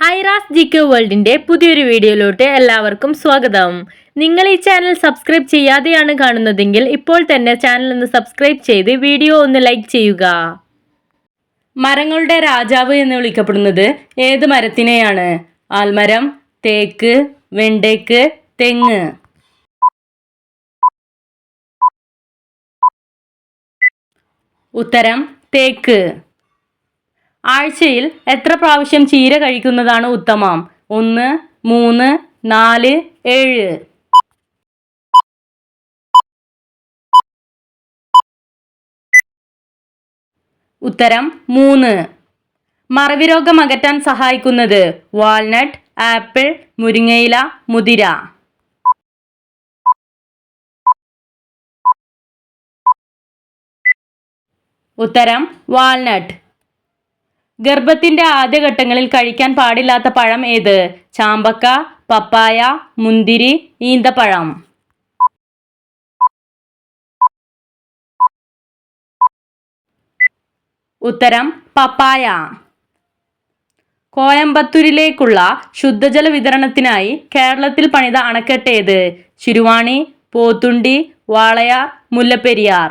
Aira's G K വേൾഡിന്റെ പുതിയൊരു വീഡിയോയിലോട്ട് എല്ലാവർക്കും സ്വാഗതം. നിങ്ങൾ ഈ ചാനൽ സബ്സ്ക്രൈബ് ചെയ്യാതെയാണ് കാണുന്നതെങ്കിൽ ഇപ്പോൾ തന്നെ ചാനൽ ഒന്ന് സബ്സ്ക്രൈബ് ചെയ്ത് വീഡിയോ ഒന്ന് ലൈക്ക് ചെയ്യുക. മരങ്ങളുടെ രാജാവ് എന്ന് വിളിക്കപ്പെടുന്നത് ഏത് മരത്തിനെയാണ്? ആൽമരം തേക്ക് വെണ്ടേക്ക് തെങ്ങ്. ഉത്തരം തേക്ക്. ആഴ്ചയിൽ എത്ര പ്രാവശ്യം ചീര കഴിക്കുന്നതാണ് ഉത്തമം? ഒന്ന് മൂന്ന് നാല് ഏഴ്. ഉത്തരം മൂന്ന്. മറവി രോഗം അകറ്റാൻ സഹായിക്കുന്നത് വാൾനട്ട് ആപ്പിൾ മുരിങ്ങയില മുതിര. ഉത്തരം വാൾനട്ട് ഗർഭത്തിന്റെ ആദ്യഘട്ടങ്ങളിൽ കഴിക്കാൻ പാടില്ലാത്ത പഴം ഏത്? ചാമ്പക്ക പപ്പായ മുന്തിരി ഈന്തപ്പഴം. ഉത്തരം പപ്പായ. കോയമ്പത്തൂരിലേക്കുള്ള ശുദ്ധജല വിതരണത്തിനായി കേരളത്തിൽ പണിത അണക്കെട്ട് ഏത്? ശിരുവാണി പോത്തുണ്ടി വാളയാർ മുല്ലപ്പെരിയാർ.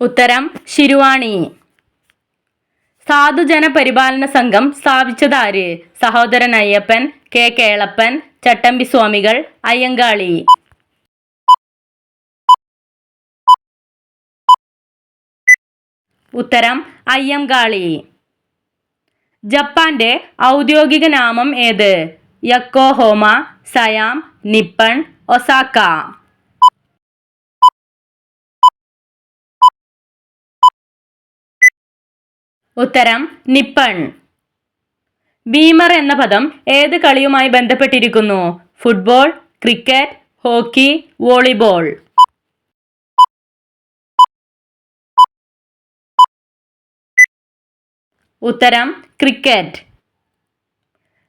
ഉത്തരം ശിരുവാണി. സാധുജന പരിപാലന സംഘം സ്ഥാപിച്ചതാര്? സഹോദരൻ അയ്യപ്പൻ കെ. കേളപ്പൻ ചട്ടമ്പി സ്വാമികൾ അയ്യങ്കാളി. ഉത്തരം അയ്യങ്കാളി. ജപ്പാന്റെ ഔദ്യോഗിക നാമം ഏത്? Yokohama Siam Nippon Osaka. ഉത്തരം നിപ്പൺ. ബീമർ എന്ന പദം ഏത് കളിയുമായി ബന്ധപ്പെട്ടിരിക്കുന്നു? Football cricket hockey volleyball. ഉത്തരം ക്രിക്കറ്റ്.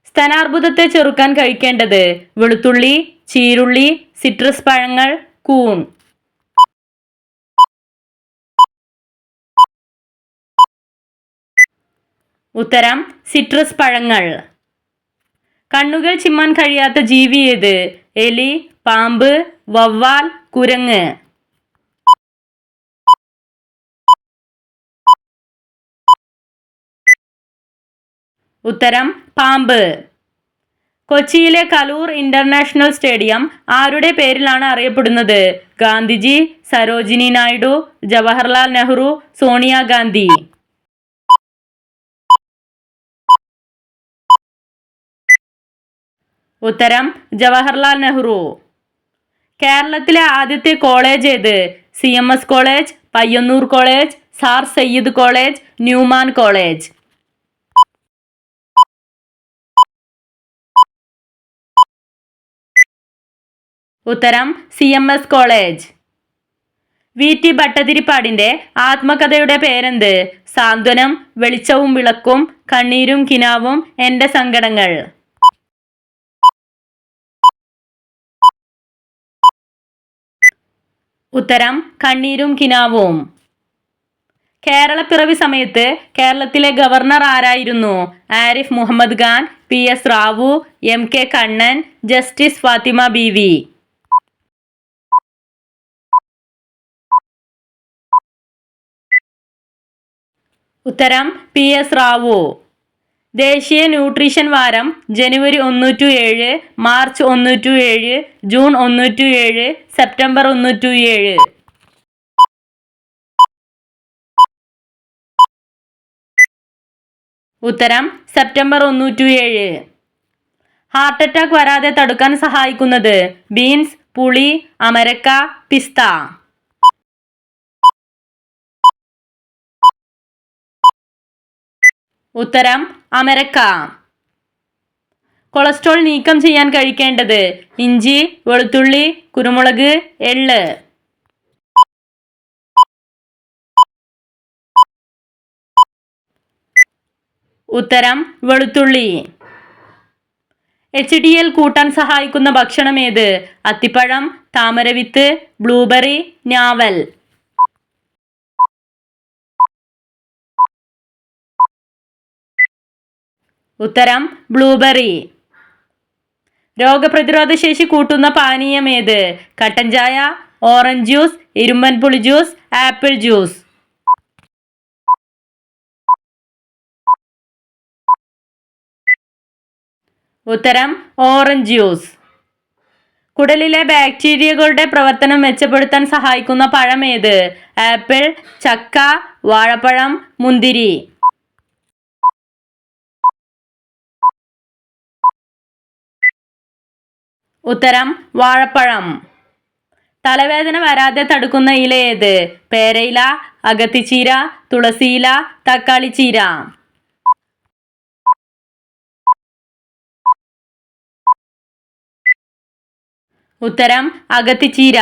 സ്തനാർബുദത്തെ ചെറുക്കാൻ കഴിക്കേണ്ടത് വെളുത്തുള്ളി ചീരുള്ളി സിട്രസ് പഴങ്ങൾ കൂൺ. ഉത്തരം സിട്രസ് പഴങ്ങൾ. കണ്ണുകൾ ചിമ്മാൻ കഴിയാത്ത ജീവി ഏത്? എലി പാമ്പ് വവ്വാൽ കുരങ്ങ്. ഉത്തരം പാമ്പ്. കൊച്ചിയിലെ കലൂർ ഇന്റർനാഷണൽ സ്റ്റേഡിയം ആരുടെ പേരിലാണ് അറിയപ്പെടുന്നത്? ഗാന്ധിജി സരോജിനി നായിഡു ജവഹർലാൽ നെഹ്റു സോണിയാഗാന്ധി ഉത്തരം ജവഹർലാൽ നെഹ്റു. കേരളത്തിലെ ആദ്യത്തെ കോളേജ് ഏത്? C M S college Payyanur college sir Syed college Newman college. ഉത്തരം C M S college. V T ഭട്ടതിരിപ്പാടിന്റെ ആത്മകഥയുടെ പേരെന്ത്? സാന്ത്വനം വെളിച്ചവും വിളക്കും കണ്ണീരും കിനാവും എന്റെ സങ്കടങ്ങൾ. ഉത്തരം കണ്ണീരും കിനാവും. കേരളപ്പിറവി സമയത്ത് കേരളത്തിലെ ഗവർണർ ആരായിരുന്നു? Arif Mohammed Khan P S Rao M K Kannan justice Fathima B V. ഉത്തരം പി എസ് റാവു. ദേശീയ ന്യൂട്രീഷൻ വാരം ജനുവരി ഒന്ന് ടു ഏഴ് മാർച്ച് ഒന്ന് ടു ഏഴ് ജൂൺ ഒന്ന് ടു ഏഴ് സെപ്റ്റംബർ ഒന്ന് ടു ഏഴ് ഉത്തരം സെപ്റ്റംബർ ഒന്ന് ടു ഏഴ് ഹാർട്ട് അറ്റാക്ക് വരാതെ തടുക്കാൻ സഹായിക്കുന്നത് ബീൻസ് പുളി അമരക്ക പിസ്ത. ഉത്തരം അമരക്ക. കൊളസ്ട്രോൾ നീക്കം ചെയ്യാൻ കഴിക്കേണ്ടത് ഇഞ്ചി വെളുത്തുള്ളി കുരുമുളക് എള്ള്. ഉത്തരം വെളുത്തുള്ളി. എച്ച് ഡി എൽ കൂട്ടാൻ സഹായിക്കുന്ന ഭക്ഷണം ഏത്? അത്തിപ്പഴം താമരവിത്ത് ബ്ലൂബെറി ഞാവൽ. ഉത്തരം ബ്ലൂബെറി. രോഗപ്രതിരോധ ശേഷി കൂട്ടുന്ന പാനീയം ഏത്? കട്ടൻ ചായ ഓറഞ്ച് ജ്യൂസ് ഇരുമ്പൻ പുളി ജ്യൂസ് ആപ്പിൾ ജ്യൂസ്. ഉത്തരം ഓറഞ്ച് ജ്യൂസ്. കുടലിലെ ബാക്ടീരിയകളുടെ പ്രവർത്തനം മെച്ചപ്പെടുത്താൻ സഹായിക്കുന്ന പഴം ഏത്? ആപ്പിൾ ചക്ക വാഴപ്പഴം മുന്തിരി. ഉത്തരം വാഴപ്പഴം. തലവേദന വരാതെ തടുക്കുന്ന ഇല ഏത്? പേരയില അകത്തിച്ചീര തുളസിയില തക്കാളിച്ചീര. ഉത്തരം അകത്തിച്ചീര.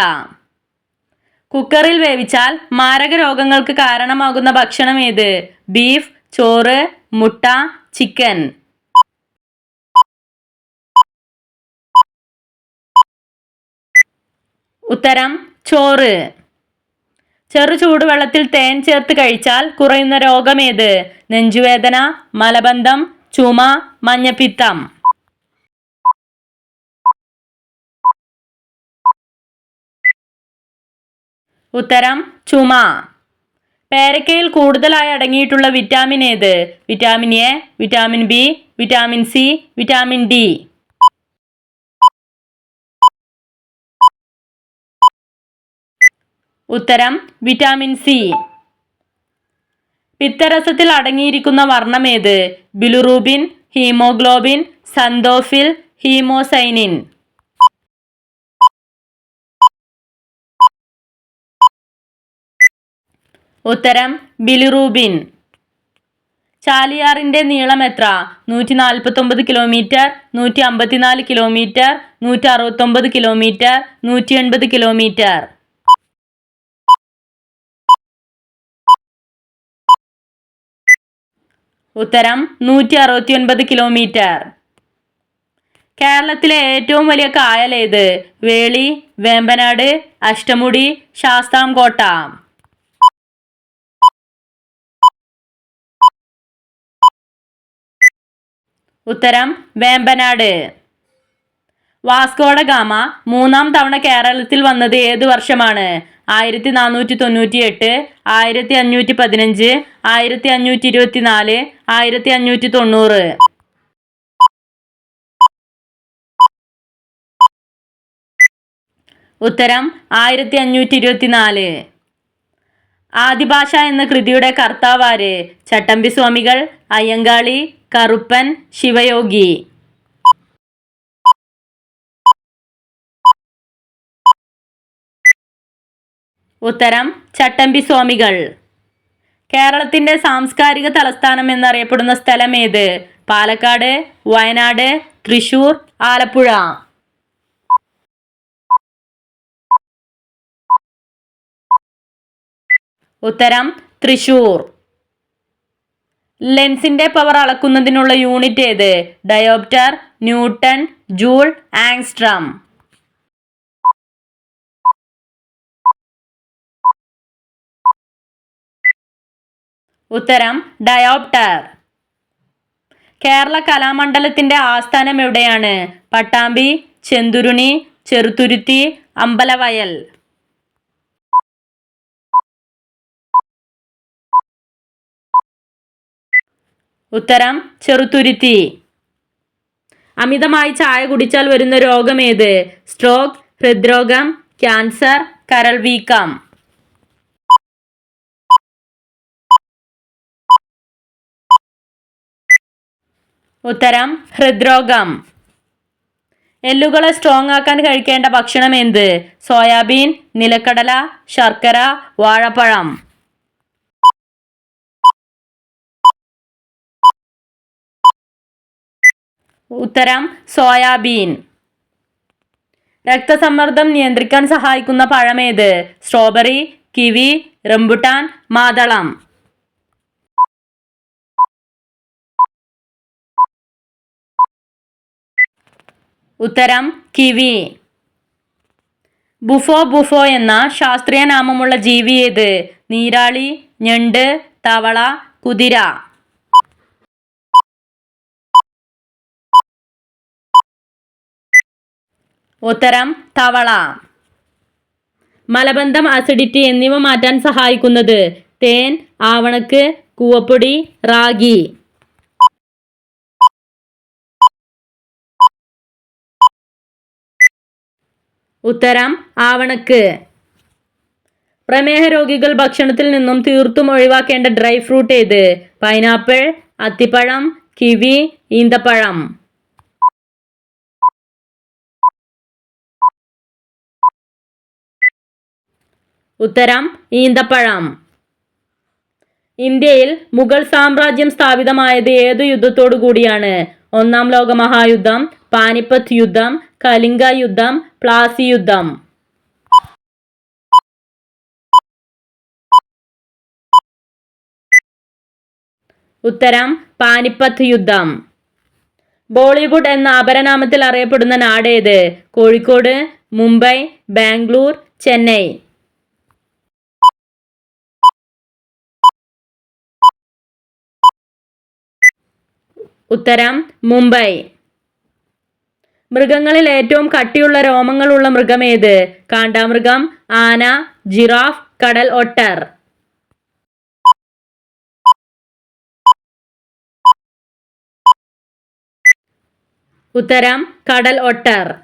കുക്കറിൽ വേവിച്ചാൽ മാരക രോഗങ്ങൾക്ക് കാരണമാകുന്ന ഭക്ഷണം ഏത്? ബീഫ് ചോറ് മുട്ട ചിക്കൻ. ഉത്തരം ചോറ്. ചെറു ചൂടുവെള്ളത്തിൽ തേൻ ചേർത്ത് കഴിച്ചാൽ കുറയുന്ന രോഗമേത്? നെഞ്ചുവേദന മലബന്ധം ചുമ മഞ്ഞപ്പിത്തം. ഉത്തരം ചുമ. പേരക്കയിൽ കൂടുതലായി അടങ്ങിയിട്ടുള്ള വിറ്റാമിൻ ഏത്? Vitamin A vitamin B vitamin C vitamin D. ഉത്തരം വിറ്റാമിൻ സി. പിത്തരസത്തിൽ അടങ്ങിയിരിക്കുന്ന വർണം ഏത്? Bilirubin haemoglobin xanthophyll haemocyanin. ഉത്തരം ബിലിറൂബിൻ. ചാലിയാറിന്റെ നീളം എത്ര? നൂറ്റി നാൽപ്പത്തൊമ്പത് കിലോമീറ്റർ നൂറ്റി അമ്പത്തിനാല് കിലോമീറ്റർ നൂറ്റി അറുപത്തൊമ്പത് കിലോമീറ്റർ നൂറ്റി എൺപത് കിലോമീറ്റർ. ഉത്തരം നൂറ്റി അറുപത്തി ഒൻപത് കിലോമീറ്റർ കേരളത്തിലെ ഏറ്റവും വലിയ കായൽ ഏത്? വേളി വേമ്പനാട് അഷ്ടമുടി ശാസ്താംകോട്ട. ഉത്തരം വേമ്പനാട്. വാസ്കോഡ ഗാമ മൂന്നാം തവണ കേരളത്തിൽ വന്നത് ഏത് വർഷമാണ്? ആയിരത്തി നാനൂറ്റി തൊണ്ണൂറ്റി എട്ട് ആയിരത്തി അഞ്ഞൂറ്റി പതിനഞ്ച് ആയിരത്തി അഞ്ഞൂറ്റി ഇരുപത്തി നാല് ആയിരത്തി അഞ്ഞൂറ്റി തൊണ്ണൂറ് ഉത്തരം ആയിരത്തി അഞ്ഞൂറ്റി ഇരുപത്തി നാല് ആദിഭാഷ എന്ന കൃതിയുടെ കർത്താവാര് ചട്ടമ്പി സ്വാമികൾ അയ്യങ്കാളി കറുപ്പൻ ശിവയോഗി. ഉത്തരം ചട്ടമ്പി സ്വാമികൾ. കേരളത്തിന്റെ സാംസ്കാരിക തലസ്ഥാനം എന്നറിയപ്പെടുന്ന സ്ഥലം ഏത് പാലക്കാട് വയനാട് തൃശൂർ ആലപ്പുഴ. ഉത്തരം തൃശൂർ. ലെൻസിന്റെ പവർ അളക്കുന്നതിനുള്ള യൂണിറ്റ് ഏത്? Dioptre newton joule angstrom. ഉത്തരം ഡയോപ്റ്റർ. കേരള കലാമണ്ഡലത്തിന്റെ ആസ്ഥാനം എവിടെയാണ്? പട്ടാമ്പി ചെന്തുരുണി ചെറുതുരുത്തി അമ്പലവയൽ. ഉത്തരം ചെറുതുരുത്തി അമിതമായി ചായ കുടിച്ചാൽ വരുന്ന രോഗം ഏത്? സ്ട്രോക്ക് ഹൃദ്രോഗം ക്യാൻസർ കരൾ വീക്കം ഉത്തരം ഹൃദ്രോഗം. എല്ലുകളെ സ്ട്രോങ് ആക്കാൻ കഴിക്കേണ്ട ഭക്ഷണം എന്ത്? സോയാബീൻ നിലക്കടല ശർക്കര വാഴപ്പഴം. ഉത്തരം സോയാബീൻ. രക്തസമ്മർദ്ദം നിയന്ത്രിക്കാൻ സഹായിക്കുന്ന പഴമേത് സ്ട്രോബെറി കിവി റംബുട്ടാൻ മാതളം. ഉത്തരം കിവി. ബുഫോ ബുഫോ എന്ന ശാസ്ത്രീയ നാമമുള്ള ജീവി ഏത്? നീരാളി ഞണ്ട് തവള കുതിര. ഉത്തരം തവള. മലബന്ധം അസിഡിറ്റി എന്നിവ മാറ്റാൻ സഹായിക്കുന്നത് തേൻ ആവണക്ക് കൂവപ്പൊടി റാഗി. ഉത്തരം ആവണക്ക്. പ്രമേഹ രോഗികൾ ഭക്ഷണത്തിൽ നിന്നും തീർത്തും ഒഴിവാക്കേണ്ട ഡ്രൈ ഫ്രൂട്ട് ഏത്? പൈനാപ്പിൾ അത്തിപ്പഴം കിവി ഈന്തപ്പഴം. ഉത്തരം ഈന്തപ്പഴം. ഇന്ത്യയിൽ മുഗൾ സാമ്രാജ്യം സ്ഥാപിതമായത് ഏതു യുദ്ധത്തോടു കൂടിയാണ്? ഒന്നാം ലോക മഹായുദ്ധം പാനിപ്പത്ത് യുദ്ധം കലിംഗ യുദ്ധം പ്ലാസി യുദ്ധം ഉത്തരം പാനിപ്പത്ത് യുദ്ധം. ബോളിവുഡ് എന്ന അപരനാമത്തിൽ അറിയപ്പെടുന്ന നാടേത്? കോഴിക്കോട് മുംബൈ ബാംഗ്ലൂർ ചെന്നൈ. ഉത്തരം മുംബൈ. മൃഗങ്ങളിൽ ഏറ്റവും കട്ടിയുള്ള രോമങ്ങളുള്ള മൃഗമേത്? കാണ്ടാമൃഗം ആന ജിറാഫ് കടൽ ഒട്ടർ. ഉത്തരം കടൽ ഒട്ടർ.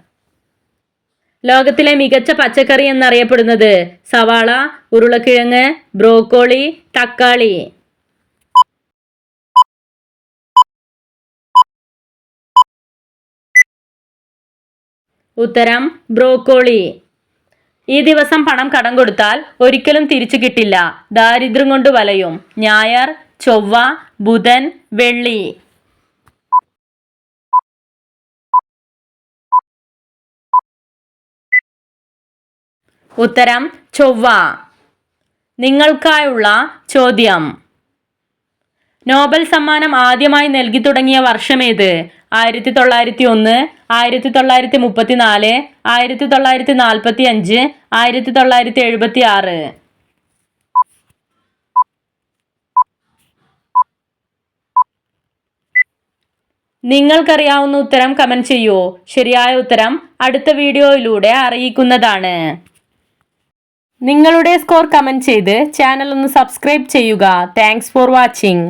ലോകത്തിലെ മികച്ച പച്ചക്കറി എന്നറിയപ്പെടുന്നത് സവാള ഉരുളക്കിഴങ്ങ് ബ്രോക്കോളി തക്കാളി. ഉത്തരം ബ്രോക്കോളി. ഈ ദിവസം പണം കടം കൊടുത്താൽ ഒരിക്കലും തിരിച്ചു കിട്ടില്ല. ദാരിദ്ര്യം കൊണ്ട് വലയും. ഞായർ ചൊവ്വ ബുധൻ വെള്ളി. ഉത്തരം ചൊവ്വ. നിങ്ങൾക്കായുള്ള ചോദ്യം. നോബൽ സമ്മാനം ആദ്യമായി നൽകി തുടങ്ങിയ വർഷമേത് ആയിരത്തി തൊള്ളായിരത്തി ഒന്ന് ആയിരത്തി തൊള്ളായിരത്തി മുപ്പത്തി നാല് ആയിരത്തി തൊള്ളായിരത്തി നാൽപ്പത്തി അഞ്ച് ആയിരത്തി തൊള്ളായിരത്തി എഴുപത്തി ആറ് നിങ്ങൾക്കറിയാവുന്ന ഉത്തരം കമന്റ് ചെയ്യൂ. ശരിയായ ഉത്തരം അടുത്ത വീഡിയോയിലൂടെ അറിയിക്കുന്നതാണ്. നിങ്ങളുടെ സ്കോർ കമന്റ് ചെയ്ത് ചാനൽ ഒന്ന് സബ്സ്ക്രൈബ് ചെയ്യുക. Thanks for watching.